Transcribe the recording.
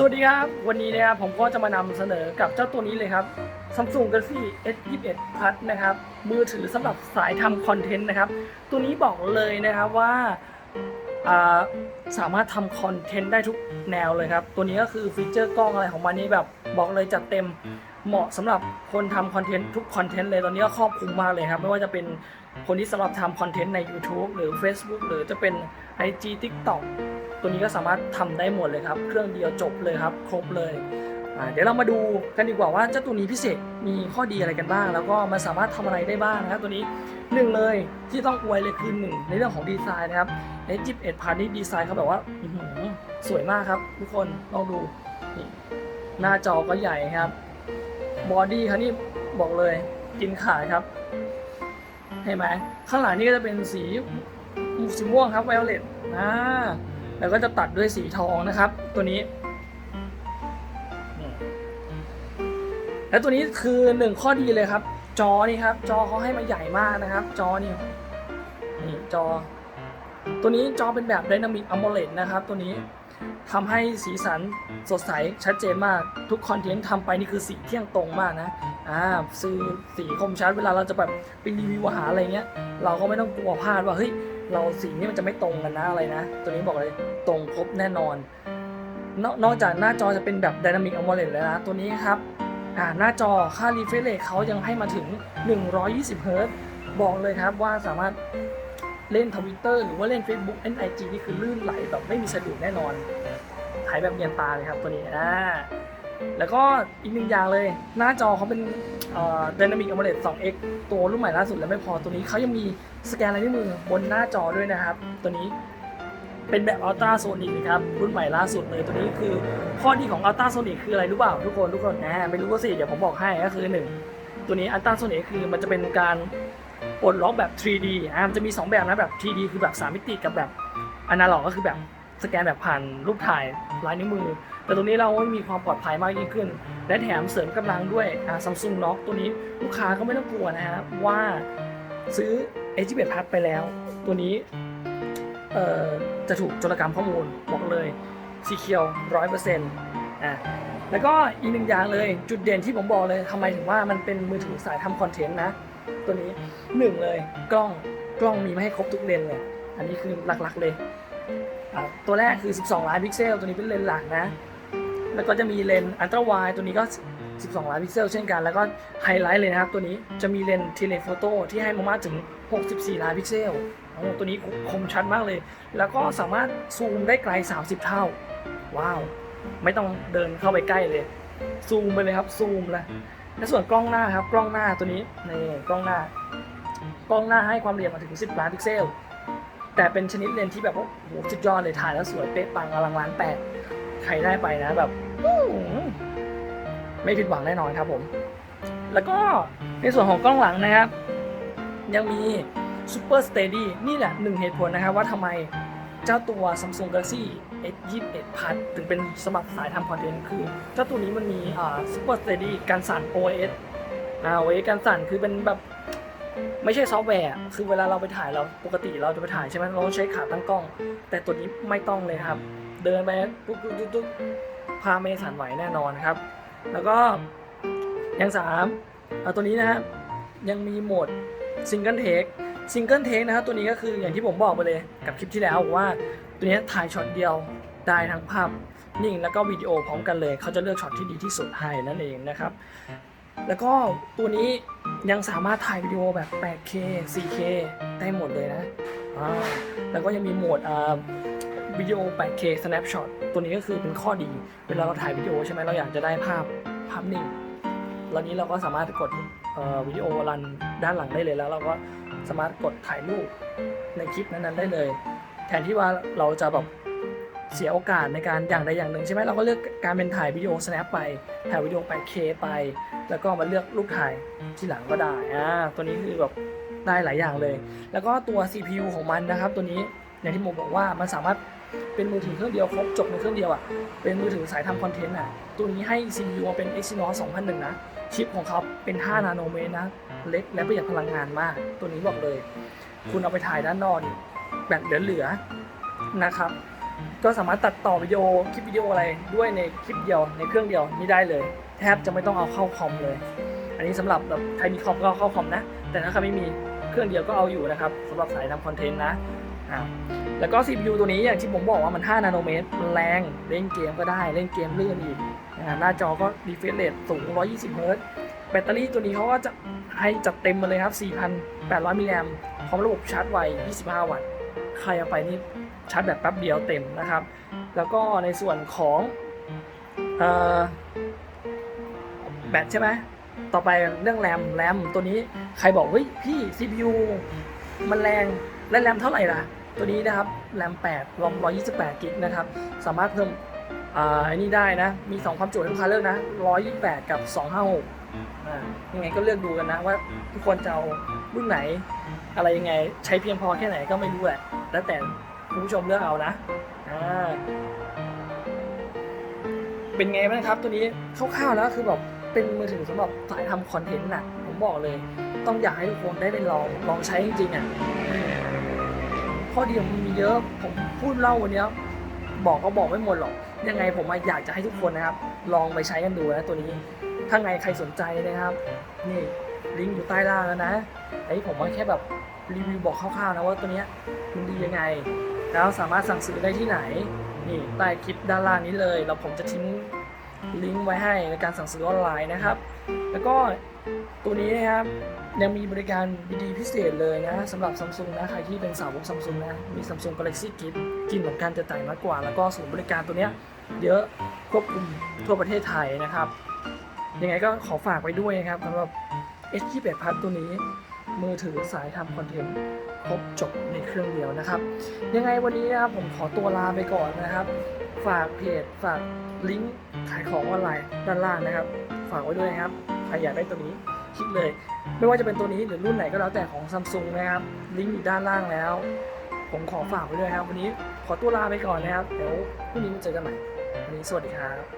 สวัสดีครับ วันนี้นะครับผมก็จะมานำเสนอกับเจ้าตัวนี้เลยครับ Samsung Galaxy S21 Plus นะครับ มือถือสำหรับสายทำคอนเทนต์นะครับ ตัวนี้บอกเลยนะครับว่าสามารถทำคอนเทนต์ได้ทุกแนวเลยครับ ตัวนี้ก็คือฟีเจอร์กล้องอะไรของมันนี่แบบบอกเลยจัดเต็มเหมาะสำหรับคนทำคอนเทนต์ทุกคอนเทนต์เลยตอนนี้ก็ครอบคลุมมากเลยครับ ไม่ว่าจะเป็น คนที่สำหรับทำคอนเทนต์ใน YouTube หรือ Facebook หรือจะเป็น IG TikTok ตัวนี้ก็สามารถทำได้หมดเลยครับ เครื่องเดียวจบเลยครับ ครบเลย เดี๋ยวเรามาดูกันดีกว่าว่าเจ้าตัวนี้พิเศษมีข้อดีอะไรกันบ้าง แล้วก็มันสามารถทำอะไรได้บ้างนะครับตัวนี้หนึ่งเลยที่ต้องอวยเลยคือหนึ่งในเรื่องของดีไซน์นะครับ S21 พาร์ทนี้ดีไซน์เขาแบบว่าอื้อหือสวยมากครับ ทุกคนลองดูนี่หน้าจอก็ใหญ่ครับบอดี้เขานี่บอกเลยกินขาดครับ เห็นไหมข้างหลังนี่ก็จะเป็นสีสีม่วงครับไวโอเลตนะแล้วก็จะตัดด้วยสีทองนะครับ ตัวนี้ และตัวนี้คือหนึ่งข้อดีเลยครับ จอนี่ครับ จอเขาให้มาใหญ่มากนะครับ จอนี่นี่จอ ตัวนี้จอเป็นแบบ Dynamic AMOLED นะครับ ตัวนี้ ทำให้สีสันสดใสชัดเจนมากทุกคอนเทนต์ทำไปนี่คือสีเที่ยงตรงมากนะอ่าซื้อสีคมชัดเวลาเราจะแบบไปรีวิวอาหารอะไรเงี้ย เราก็ไม่ต้องกลัวพลาดว่าเฮ้ยเราสีนี้มันจะไม่ตรงกันนะอะไรนะ ตัวนี้บอกเลยตรงครบแน่นอนนอกนอกจากหน้าจอจะเป็นแบบ Dynamic AMOLED แล้วนะตัวนี้ครับอ่าหน้าจอค่า refresh rate เขายังให้มาถึง 120 Hz บอกเลยครับว่าสามารถ เล่นทวิตเตอร์หรือว่าเล่น Facebook เล่น IG นี่คือลื่นไหลแบบไม่มีสะดุดแน่นอนถ่ายแบบเนียนตาเลยครับตัวนี้อ่าแล้วก็อีกหนึ่งอย่างเลย หน้าจอเขาเป็นเอ่อ Dynamic AMOLED 2X ตัวรุ่นใหม่ล่าสุดแล้วไม่พอตัวนี้เขายังมีสแกนลายนิ้วมือบนหน้าจอด้วยนะครับ ตัวนี้เป็นแบบ Ultra Sonic นะครับรุ่นใหม่ล่าสุดเลยตัวนี้คือข้อดีของ Ultra Sonic คืออะไรรู้เปล่าทุกคนทุกคนนะไม่รู้ก็สิเดี๋ยวผมบอกให้ก็คือหนึ่งตัวนี้ Ultra Sonic คือมันจะเป็นการ ปลดล็อกแบบ 3D อะมันจะมี 2 แบบนะแบบ 3D คือแบบ 3 มิติกับแบบอนาล็อกก็คือแบบสแกนแบบผ่านรูปถ่ายลายนิ้วมือ แต่ตรงนี้เรามีความปลอดภัยมากยิ่งขึ้น และแถมเสริมกำลังด้วยซัมซุงน็อกตัวนี้ลูกค้าก็ไม่ต้องกลัวนะฮะว่าซื้อ H11 Plus ไปแล้ว ตัวนี้เอ่อจะถูกโจรกรรมข้อมูลบอกเลยสีเขียวร้อยเปอร์เซ็นต์อะแล้วก็อีกหนึ่งอย่างเลยจุดเด่นที่ผมบอกเลยทำไมถึงว่ามันเป็นมือถือสายทำคอนเทนต์นะ ตัวนี้หนึ่งเลยกล้องกล้องมีมาให้ครบทุกเลนเลย อันนี้คือหลักๆเลยตัวแรกคือ 12 ล้านพิกเซล ตัวนี้เป็นเลนหลักนะ แล้วก็จะมีเลนอัลตร้าไวตัวนี้ก็ 12 ล้านพิกเซล เช่นกัน แล้วก็ไฮไลท์เลยนะครับตัวนี้จะมีเลนเทเลโฟโต้ที่ให้มามากถึง 64 ล้านพิกเซลโอ้ตัวนี้คมชัดมากเลย แล้วก็สามารถซูมได้ไกล 30 เท่า ว้าว ไม่ต้องเดินเข้าไปใกล้เลย ซูมไปเลยครับ ซูมเลย และส่วนกล้องหน้าครับกล้องหน้าตัวนี้นี่กล้องหน้า กล้องหน้าให้ความละเอียดมาถึง 10 ล้านพิกเซล แต่เป็นชนิดเลนส์ที่แบบว่าโอ้โหสุดยอดเลยถ่ายแล้วสวยเป๊ะปังอลังล้านแปดใครได้ไปนะแบบไม่ผิดหวังแน่นอนครับผม แล้วก็ในส่วนของกล้องหลังนะครับ ยังมี Super Steady นี่แหละหนึ่งเหตุผลนะครับว่าทำไมเจ้าตัว Samsung Galaxy S21 Plus ถึงเป็นสมัครสายทำคอนเทนต์คือเจ้าตัวนี้มันมีอ่า Super Steady การสั่น OS อ่า OS การสั่นคือเป็นแบบไม่ใช่ซอฟต์แวร์ คือเวลาเราไปถ่ายเราปกติเราจะไปถ่ายใช่ไหมเราต้องใช้ขาตั้งกล้อง แต่ตัวนี้ไม่ต้องเลยครับ เดินไปปุ๊บปุ๊บปุ๊บปุ๊บพาเมสันไหวแน่นอนครับ แล้วก็อย่างสามเอาตัวนี้นะครับยังมีโหมดซิงเกิลเทคซิงเกิลเทคนะครับตัวนี้ก็คืออย่างที่ผมบอกไปเลยกับคลิปที่แล้วว่า ตัวนี้ถ่ายช็อตเดียวได้ทั้งภาพนิ่งแล้วก็วิดีโอพร้อมกันเลย เขาจะเลือกช็อตที่ดีที่สุดให้นั่นเองนะครับ แล้วก็ตัวนี้ยังสามารถถ่ายวิดีโอแบบ 8K 4K ได้หมดเลยนะแล้วก็ยังมีโหมดวิดีโอ 8K snapshot ตัวนี้ก็คือเป็นข้อดี เวลาเราถ่ายวิดีโอใช่ไหมเราอยากจะได้ภาพภาพนิ่งแล้วนี้เราก็สามารถกดวิดีโอรันด้านหลังได้เลยแล้ว เราก็สามารถกดถ่ายรูปในคลิปนั้นๆได้เลย แทนที่ว่าเราจะแบบเสียโอกาสในการอย่างใดอย่างหนึ่งใช่ไหมเราก็เลือกการเป็นถ่ายวิดีโอ snap ไปถ่ายวิดีโอ 8K ไป แล้วก็มาเลือกรูปถ่ายที่หลังก็ได้อ่าตัวนี้คือแบบได้หลายอย่างเลย แล้วก็ตัว CPU ของมันนะครับ ตัวนี้อย่างที่ผมบอกว่ามันสามารถเป็นมือถือเครื่องเดียวครบจบในเครื่องเดียวอะเป็นมือถือสายทำคอนเทนต์อะตัวนี้ให้ CPU มาเป็น Exynos 2001 นะ ชิปของเขาเป็น 5 นาโนเมตรนะ เล็กและประหยัดพลังงานมาก ตัวนี้บอกเลย คุณเอาไปถ่ายด้านนอกนี่ แบตเหลือๆนะครับ ก็สามารถตัดต่อวิดีโอคลิปวิดีโออะไรด้วยในคลิปเดียวในเครื่องเดียวนี่ได้เลย แทบจะไม่ต้องเอาเข้าคอมเลย อันนี้สำหรับแบบใครมีคอมก็เอาเข้าคอมนะ แต่ถ้าใครไม่มีเครื่องเดียวก็เอาอยู่นะครับสำหรับสายทำคอนเทนต์นะอ่าแล้วก็ CPU ตัวนี้อย่างที่ผมบอกว่ามัน 5 นาโนเมตร มันแรง เล่นเกมก็ได้ เล่นเกมลื่นอีก หน้าจอก็ refresh rate สูง 120เฮิร์ตซ์แบตเตอรี่ตัวนี้เขาก็จะให้จัดเต็มมาเลยครับ 4,800 มิลลิแอมป์พร้อมระบบชาร์จไว 25 วัตต์ ใครเอาไปนี่ชาร์จแบบแป๊บเดียวเต็มนะครับ แล้วก็ในส่วนของอแบตใช่ไหมต่อไปเรื่องแรมแรมตัวนี้ใครบอกเฮ้ยพี่ CPU มันแรงและแรมเท่าไหร่ล่ะ ตัวนี้นะครับแรม8รอม128กิกนะครับ สามารถเพิ่มอ่าอันนี้ได้นะ มี 2 ความจุให้ลูกค้าเลือกนะ 128 กับ 256อ่ายังไงก็เลือกดูกันนะว่าทุกคนจะเอารุ่นไหน อะไรยังไงใช้เพียงพอแค่ไหนก็ไม่รู้แหละแล้วแต่คุณผู้ชมเลือกเอานะอ่าเป็นไงบ้างครับตัวนี้คร่าวๆแล้วคือแบบเป็นมือถือสำหรับสายทำคอนเทนต์น่ะ ผมบอกเลย ต้องอยากให้ทุกคนได้ไปลองลองใช้จริงๆอะข้อดีมันมีเยอะผมพูดเล่าวันนี้บอกก็บอกไม่หมดหรอก ยังไงผมอยากจะให้ทุกคนนะครับ ลองไปใช้กันดูนะตัวนี้ ถ้าไงใครสนใจนะครับ นี่ ลิงก์อยู่ใต้ล่างแล้วนะไอ้ผมว่าแค่แบบรีวิวบอกคร่าวๆนะว่าตัวเนี้ยมันดียังไง แล้วสามารถสั่งซื้อได้ที่ไหน นี่ใต้คลิปด้านล่างนี้เลยแล้วผมจะทิ้งลิงก์ไว้ให้ในการสั่งซื้อออนไลน์นะครับ แล้วก็ตัวนี้นะครับยังมีบริการดีๆพิเศษเลยนะสำหรับซัมซุงนะใครที่เป็นสาวกซัมซุงนะมี Samsung Galaxy Gift กินเหมือนกันจะจ่ายน้อยกว่า แล้วก็ศูนย์บริการตัวเนี้ยเยอะควบคุมทั่วประเทศไทยนะครับ ยังไงก็ขอฝากไว้ด้วยนะครับสำหรับ S28 Plus ตัวนี้ มือถือสายทำคอนเทนต์ครบจบในเครื่องเดียวนะครับ ยังไงวันนี้นะครับผมขอตัวลาไปก่อนนะครับ ฝากเพจฝากลิงก์ขายของออนไลน์ด้านล่างนะครับ ฝากไว้ด้วยนะครับใครอยากได้ตัวนี้คลิกเลย ไม่ว่าจะเป็นตัวนี้หรือรุ่นไหนก็แล้วแต่ของซัมซุงนะครับ ลิงก์อยู่ด้านล่างแล้ว ผมขอฝากไว้ด้วยครับ วันนี้ขอตัวลาไปก่อนนะครับ เดี๋ยวพรุ่งนี้มาเจอกันใหม่ วันนี้สวัสดีครับ